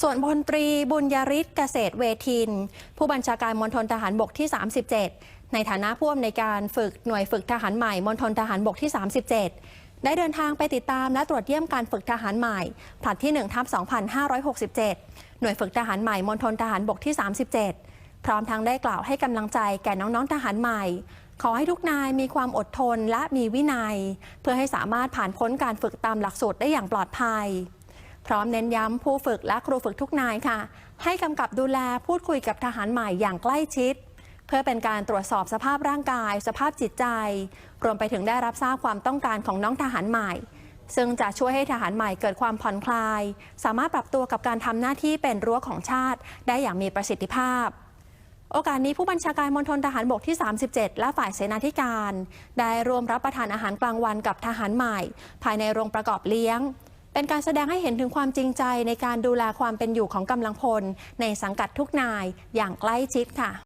ส่วนพลตรีบุญยริศเกษตรเวทิน ผู้บัญชาการมณฑลทหารบกที่ 37 ในฐานะผู้อำนวยการฝึกหน่วยฝึกทหารใหม่มณฑลทหารบกที่ 37 ได้เดินทางไปติดตามและตรวจเยี่ยมการฝึกทหารใหม่ผลัดที่1ทับ2567 หน่วยฝึกทหารใหม่มณฑลทหารบกที่ 37 พร้อมทั้งได้กล่าวให้กำลังใจแก่น้องๆทหารใหม่ ขอให้ทุกนายมีความอดทนและมีวินัย เพื่อให้สามารถผ่านพ้นการฝึกตามหลักสูตรได้อย่างปลอดภัย พร้อมเน้นย้ำผู้ฝึกและครูฝึกทุกนายค่ะ ให้กำกับดูแลพูดคุยกับทหารใหม่อย่างใกล้ชิด เพื่อเป็นการตรวจสอบสภาพร่างกาย สภาพจิตใจ รวมไปถึงได้รับทราบความต้องการของน้องทหารใหม่ ซึ่งจะช่วยให้ทหารใหม่เกิดความผ่อนคลาย สามารถปรับตัวกับการทำหน้าที่เป็นรั้วของชาติ ได้อย่างมีประสิทธิภาพโอกาสนี้ผู้บัญชาการมณฑลทหารบกที่ 37 และฝ่ายเสนาธิการ ได้รวมรับประทานอาหารกลางวันกับทหารใหม่ ภายในโรงประกอบเลี้ยง เป็นการแสดงให้เห็นถึงความจริงใจในการดูแลความเป็นอยู่ของกำลังพล ในสังกัดทุกนายอย่างใกล้ชิดค่ะ